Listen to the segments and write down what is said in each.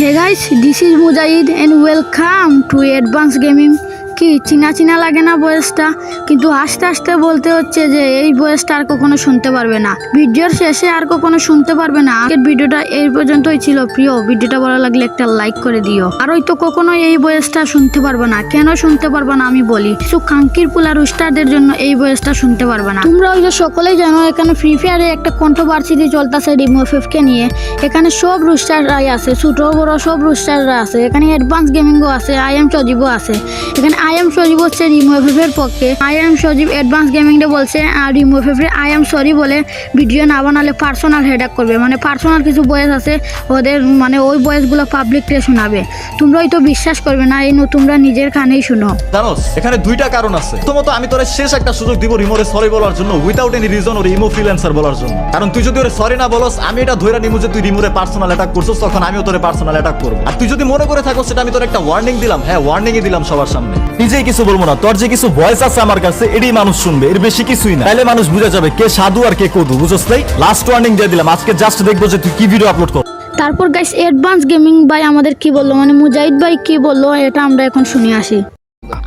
Hey guys, this is Mujahid and welcome to Advanced Gaming. কি চিনা চিনা লাগে না বয়সটা? কিন্তু আস্তে আস্তে বলতে হচ্ছে যে এই বয়সটা আর কখনো শুনতে পারবে না। ভিডিওর শেষে আর কখনো শুনতে পারবে না। আগের ভিডিওটা এই পর্যন্তই ছিল। প্রিয়, ভিডিওটা ভালো লাগলে একটা লাইক করে দিও। আর ওই তো কখনো এই বয়সটা শুনতে পারবে না। কেন শুনতে পারবে না আমি বলি। কিছু কাঙ্কির পুলা রুস্টারদের জন্য এই বয়সটা শুনতে পারবে না। তোমরা ওই যে সকলেই জানো, এখানে ফ্রি ফায়ারে একটা কন্ট্রোভার্সিটি চলতেছে রিমোফেফকে নিয়ে। এখানে সব রুস্টাররাই আছে। ছোট, বড় সব রুস্টাররা আছে। এখানে অ্যাডভান্স গেমিংও আছে। আই এম সজীবও আছে। এখানে আই এম সজীব হচ্ছে রিমোফেফের পক্ষে। আই এম সজীব অ্যাডভান্স গেমিংটা বলছে আর রিমোফেফে আই এম সরি বলে ভিডিও না বানালে পার্সোনাল হেডাক করবে। মানে পার্সোনাল কিছু বয়স আছে, ওদের মানে ওই বয়সগুলো পাবলিককে শোনাবে। তোমরা হয়তো বিশ্বাস করবে না, এই তোমরা নিজের কানেই শুনো। জানোস, এখানে দুইটা কারণ আছে। প্রথমত, আমি তোরে শেষ একটা সুযোগ দিব রিমোরে সরি বলার জন্য উইদাউট এনি রিজন ওর ইমো ফ্রিল্যান্সার বলার জন্য। কারণ তুই যদি ওরে সরি না বলস, আমি এটা ধরে নিমু যে তুই রিমোরে পার্সোনাল অ্যাটাক করছিস, তখন আমিও তোরে পার্সোনাল অ্যাটাক করব। আর তুই যদি মনে করে থাকো সেটা আমি তোর একটা ওয়ার্নিং দিলাম। হ্যাঁ ওয়ার্নিং দিলাম সবার সামনে। নিজেই কিছু বলব না। তোর যে কিছু ভয়েস আছে আমার কাছে এটি মানুষ শুনবে, এর বেশি কিছুই না। তাহলে মানুষ বুঝে যাবে কে সাধু আর কে কদু বুঝছ তাই লাস্ট ওয়ার্নিং দিয়ে দিলাম, আজকে জাস্ট দেখব যে তুই কি ভিডিও আপলোড কর তারপর গাইস অ্যাডভান্স গেমিং ভাই আমাদের কি বলল? মানে মুজাহিদ ভাই কি বলল? এটা আমরা এখন শুনে আসি।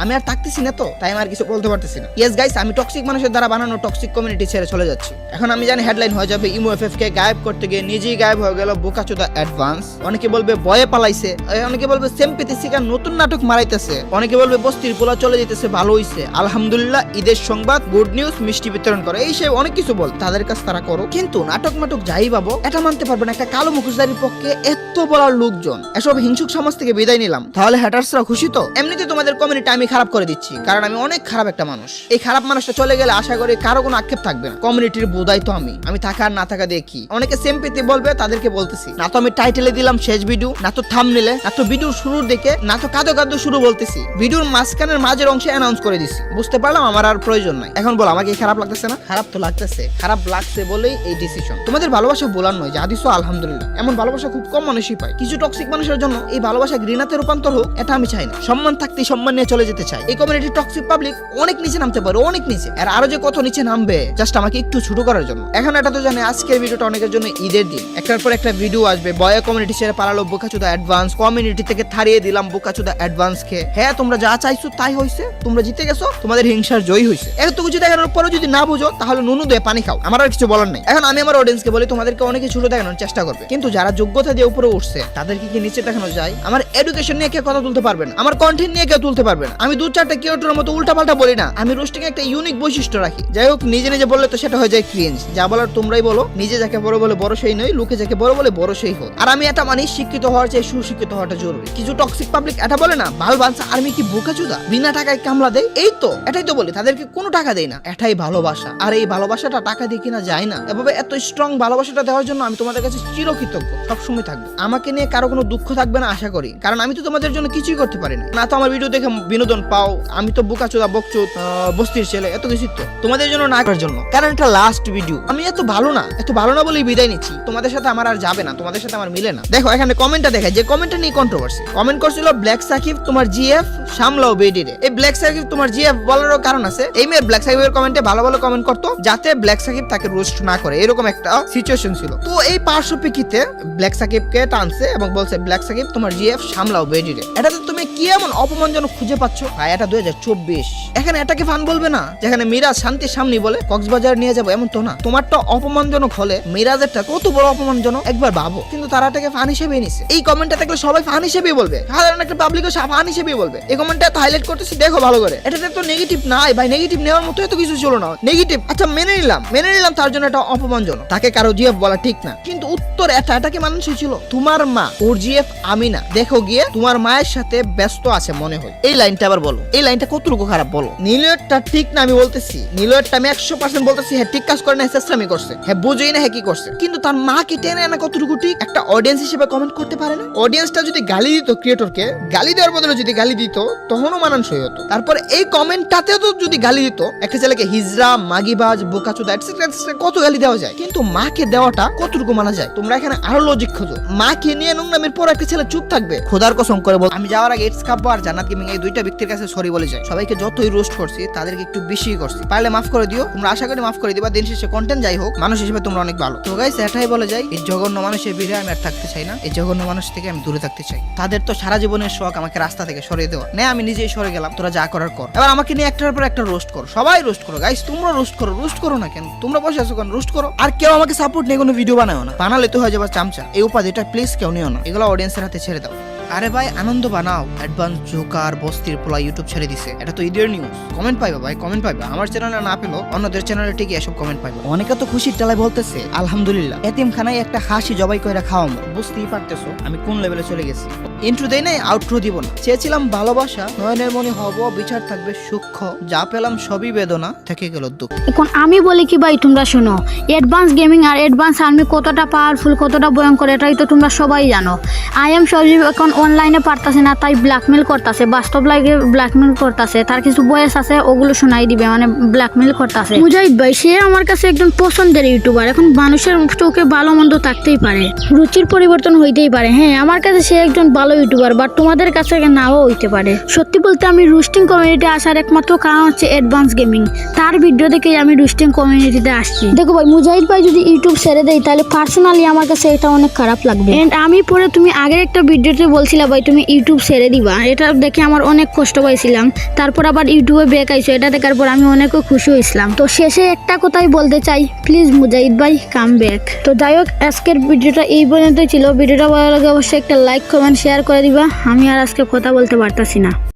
আমি আর থাকতেছি না তো, তাই আমি আর কিছু বলতে পারতেছি না। ইয়েস গাইস আমি টক্সিক মানুষের দ্বারা বানানো টক্সিক কমিউনিটি ছেড়ে চলে যাচ্ছি। এখন আমি জানি হেডলাইন হয়ে যাবে ইমো এফএফ কে গায়েব করতে গিয়ে নিজেই গায়েব হয়ে গেল বোকাচোদা অ্যাডভান্স অনেকে বলবে বয়ে পালাইছে অনেকে বলবে সেমপিতে শিকার নতুন নাটক মারাইতেছে। অনেকে বলবে বস্তির পোলা চলে যেতেছে, ভালো হইছে। আলহামদুলিল্লাহ, ঈদের সংবাদ গুড নিউজ মিষ্টি বিতরণ করে। এই সে অনেক কিছু বল, তাদের কাছে তারা করো কিন্তু নাটক নাটক যাই পাবো এটা মানতে পারবে না একটা কালো মুখোশধারীর পক্ষে এত বলার লোকজন। এসব হিংসুক সমাজ থেকে বিদায় নিলাম। তাহলে হ্যাটার্সরা খুশি তো? এমনিতে তোমাদের কমিউনিটি আমি খারাপ করে দিচ্ছি কারণ আমি অনেক খারাপ একটা মানুষ। এই খারাপ মানুষটা চলে গেলে আশা করি কারও কোনো আক্ষেপ থাকবে না। কমিউনিটির বোধাই তো আমি। আমি থাকা আর না থাকা দেখি অনেকে সেম পেতে বলবে তাদেরকে বলতেছি। না তো আমি টাইটেলে দিলাম শেষ ভিডিও না তো থাম নিলে না তো ভিডিওর শুরুর দিকে না তো কাদো কাদো শুরু বলতেছি। ভিডিওর মাঝখানের মাঝের অংশে অ্যানাউন্স করে দিছি। বুঝতে পারলাম আমার আর প্রয়োজন নাই। এখন বল আমাকে খারাপ লাগতেছে না? খারাপ তো লাগতেছে। খারাপ লাগছে বলেই এই ডিসিশন তোমাদের ভালোবাসা বলার নয় যা দিছো আলহামদুলিল্লাহ। এমন ভালোবাসা খুব কম মানুষই পায়। কিছু টক্সিক মানুষের জন্য এই ভালোবাসা ঘৃণাতে রূপান্তর হোক এটা আমি চাই না। সম্মান থাকতে সম্মান নিয়ে চলে যেতে চাই এই কমিউনিটি টক্সিক পাবলিক অনেক নিচে নামতে পারে, অনেক নিচে। আর আরও যে কত নিচে নামবে জাস্ট আমাকে একটু ছোট করার জন্য। এখন এটা তো জানে, আজকের ভিডিওটা অনেকের জন্য ঈদের দিন। একটার পর একটা ভিডিও আসবে, বয়া কমিউনিটি ছেড়ে পালালো বোকাচুদা অ্যাডভান্স কমিউনিটি থেকে থারিয়ে দিলাম বোকাচুদা অ্যাডভান্স কে। হ্যাঁ তোমরা যা চাইছো তাই হয়েছে তোমরা জিতে গেছো, তোমাদের হিংসার জয় হয়েছে এত কিছু দেখানোর পরেও যদি না বুঝো, তাহলে নুনু দিয়ে পানি খাও। আমার আর কিছু বলার নেই। এখন আমি আমার অডিয়েন্সকে বলি, তোমাদেরকে অনেকে ছোট দেখানোর চেষ্টা করবে। কিন্তু যারা যোগ্যতা দিয়ে উপরে উঠছে, তাদেরকে কি নিচে দেখানো যায়? আমার এডুকেশন নিয়ে কেউ কথা তুলতে পারবে না। আমার কন্টেন্ট নিয়ে কেউ তুলতে পারবে না। আমি দু চারটা কিউটের মতো উল্টা পাল্টা বলি না। আমি রোস্টিং একটা ইউনিক বৈশিষ্ট্য রাখি। যাই হোক, নিজে নিজে বললে তো সেটা হয়ে যায় ক্রিঞ্জ যা বলার তোমরাই বলো। নিজে যাকে বড় বলে বড় সেই নয়, লোকে যাকে বড় বলে বড় সেই হোক। আর আমি এটা মানি, শিক্ষিত হওয়ার চেয়ে সুশিক্ষিত হওয়াটা জরুরি। কিছু টক্সিক পাবলিক এটা বলে না, বাল বানসা আর্মি কি বোকা চুদা বিনা টাকায় কামলা দেয়? এই তো, এটাই তো বলি, তাদেরকে কোনো টাকা দেয় না। এটাই ভালোবাসা। আর এই ভালোবাসাটা টাকা দিয়ে কিনা যায় না। এভাবে এত স্ট্রং ভালোবাসাটা দেওয়ার জন্য আমি তোমাদের কাছে চিরকৃতজ্ঞ। সবসময় থাকব। আমাকে নিয়ে কারও কোনো দুঃখ থাকবে না, আশা করি। কারণ আমি তো তোমাদের জন্য কিছুই করতে পারি না। তো আমার ভিডিও দেখে বিনোদন পাও, আমি তো বোকা চোদা বকচুদ বস্তির ছেলে, এত কিছু তো। তোমাদের জন্য না করার জন্য। কারণ এটা লাস্ট ভিডিও আমি এত ভালো না, এত ভালো না বলেই বিদায় নিচ্ছি। তোমাদের সাথে আমার আর যাবে না, তোমাদের সাথে আমার মিলে না। দেখো, এখানে কমেন্টটা দেখায় যে কমেন্টটা নিয়ে কন্ট্রোভার্সি কমেন্ট করছিল ব্ল্যাক সাকিব তোমার জিএফ সামলাও বেডিরে এই ব্ল্যাক সাকিব তোমার জিএফ বলারও কারণ আছে। এই মেয়ের ব্ল্যাক সাকিবের কমেন্টে ভালো ভালো কমেন্ট করতো, যাতে ব্ল্যাক সাকিব তাকে রোস্ট না করে। এরকম একটা সিচুয়েশন ছিল। তো এই পার্শ্বপ্রেক্ষিতে ব্ল্যাক সাকিবকে টানছে এবং বলছে ব্ল্যাক সাকিব তোমার জিএফ সামলাও বেডিরে এটাতে কি এমন অপমানজনক খুঁজে পাচ্ছ? এটা দুই হাজার চব্বিশ। এখানে এটাকে ফান বলবে না? যেখানে মিরাজ শান্তির সামনে বলে, কক্সবাজার নিয়ে যাব, এমন তো না। তোমারটা অপমানজনক হলে মিরাজেরটা কত বড় অপমানজনক? একবার ভাবো। কিন্তু তারা এটাকে ফান হিসেবে নিছে। এই কমেন্টটা দেখলে সবাই ফান হিসেবেই বলবে। সাধারণ একটা পাবলিকও ফান হিসেবেই বলবে। এই কমেন্টটা হাইলাইট করতেছি, দেখো ভালো করে। এটাতে তো নেগেটিভ নাই ভাই নেগেটিভ নেওয়ার মতো এত কিছু ছিল না। নেগেটিভ আচ্ছা মেনে নিলাম। মেনে নিলাম, তার জন্য এটা অপমানজনক। তাকে কারও জিএফ বলা ঠিক না। কিন্তু উত্তর এটা এটাকে মানুষ ছিল? তোমার মা, ওর জিএফ আমি না দেখো গিয়ে তোমার মায়ের সাথে ব্যস্ত আছে মনে হয়। এই লাইনটা আবার বলো। এই লাইনটা কতটুকু খারাপ বলো? নীলয়টা ঠিক না, আমি বলতেছি। নীলয়টা আমি একশো পার্সেন্ট বলতেছি হ্যাঁ ঠিক কাজ করে না চেষ্টামি করছে। হ্যাঁ বুঝেই না হ্যাঁ কি করছে। কিন্তু তার মা কি টেনে আনা কতটুকু ঠিক? একটা অডিয়েন্স হিসেবে কমেন্ট করতে পারে না? অডিয়েন্সটা যদি গালি দিত ক্রিয়েটরকে গালি দেওয়ার বদলে যদি গালি দিত, তখনও মানানসই হতো। তারপর এই কমেন্টটাতেও তো যদি গালি দিত, একটা ছেলেকে হিজরা মাগিবাজ, বোকাচুদা এটসেট্রা কত গালি দেওয়া যায়? কিন্তু মাকে দেওয়াটা কতটুকু মানা যায়? তোমরা এখানে আরও লজিক খোঁজো। মাকে নিয়ে নোংরামের পর একটা ছেলে চুপ থাকবে। খোদার কসম করে বল আমি যাওয়ার আগে এক্স কাব্য আর জান্নাত গেমিং এই দুইটা ব্যক্তির কাছে সরি বলে যায় সবাইকে যতই রোস্ট করছি, তাদেরকে একটু বেশি করছি। পারলে মাফ করে দিও, তোমরা আশা করি মাফ করে দিবা। দিন শেষে কন্টেন্ট যাই হোক, মানুষ হিসেবে তোমরা অনেক ভালো। তো গাইস এটাই বলে যাই, এই জঘন্য মানুষের ভিড়ে আমি আর থাকতে চাই না। এই জঘন্য মানুষ থেকে আমি দূরে থাকতে চাই। তাদের তো সারা জীবনের শখ আমাকে রাস্তা থেকে সরিয়ে দেওয়া। না, আমি নিজেই সরে গেলাম, তোরা যা করার কর। এবার আমাকে নিয়ে একটার পর একটা রোস্ট করো। সবাই রোস্ট করো। গাইস তোমরা রোস্ট করো। রোস্ট করো না কেন? তোমরা বসে আছো কেন? রোস্ট করো। আর কেউ আমাকে সাপোর্ট নিয়ে কোনো ভিডিও বানাও না। বানালে তো হয়ে যাবে চামচা। এই উপাধিটা প্লিজ কেউ নিও না। এগুলো অডিয়েন্সের হাতে ছেড়ে দাও। আরে ভাই, আনন্দ বানাও। অ্যাডভান্স জোকার বস্তির পোলা ইউটিউব ছেড়ে দিছে। এটা তো ঈদের নিউজ কমেন্ট পাইবা ভাই কমেন্ট পাইবা। আমার চ্যানেলে না পেল অন্যদের চ্যানেলে ঠিকই এসব কমেন্ট পাইবা। অনেকে তো খুশির টেলায় বলতেছে, আলহামদুলিল্লাহ, এতিমখানায় একটা হাসি জবাই করে খাওয়াম। বুঝতেই পারতেছো, আমি কোন লেভেলে চলে গেছি। ইন্ট্রো দেই নাই আউট্রো দিব না। চেয়েছিলাম ভালোবাসা, নয়নের মনে হব বিচার থাকবে সূক্ষ্ম যা পেলাম সবই বেদনা, থেকে গেল দুঃখ। এখন আমি বলি কি ভাই, তোমরা শোনো অ্যাডভান্স গেমিং আর অ্যাডভান্স আর্মি কতটা পাওয়ারফুল কতটা ভয়ঙ্কর, এটাই তো তোমরা সবাই জানো। আই এম সজীব, এখন অনলাইনে পারতাছে না, তাই ব্ল্যাকমেল করতেছে। বাস্তব লাইফে ব্ল্যাকমেল করতেছে, তার কিছু বয়স আছে, ওগুলো শোনাই দিবে মানে ব্ল্যাকমেল করতেছে। মুজাহিদ ভাই, সে আমার কাছে একজন পছন্দের ইউটিউবার, এখন মানুষের চোখে ভালো মন্দ থাকতেই পারে। রুচির পরিবর্তন হইতেই পারে। হ্যাঁ আমার কাছে সে একজন ভালো ইউটিউবার বাট তোমাদের কাছে নাও হইতে পারে? সত্যি বলতে আমি রুস্টিং কমিউনিটি আসার একমাত্র কারণ হচ্ছে অ্যাডভান্স গেমিং তার ভিডিও দেখেই আমি রুস্টিং কমিউনিটিতে আসছি। দেখো ভাই, মুজাহিদ ভাই যদি ইউটিউব ছেড়ে দেয়, তাহলে পার্সোনালি আমার কাছে এটা অনেক খারাপ লাগবে। এন্ড আমি পরে তুমি আগের একটা ভিডিওতে বলছিলা ভাই, তুমি ইউটিউব ছেড়ে দিবা। এটা দেখে আমার অনেক কষ্ট পাইছিলাম। তারপর আবার ইউটিউবে ব্যাক আইছো। এটা দেখার পর আমি অনেক খুশি হয়েছিলাম তো শেষে একটা কথাই বলতে চাই। প্লিজ মুজাহিদ ভাই কাম ব্যাক তো যাই হোক, আজকের ভিডিওটা এই পর্যন্তই ছিল। ভিডিওটা ভালো লাগে অবশ্যই একটা লাইক কমেন্ট শেয়ার করে দিবা আমি আর আজকে কথা বলতে পারতাছি না।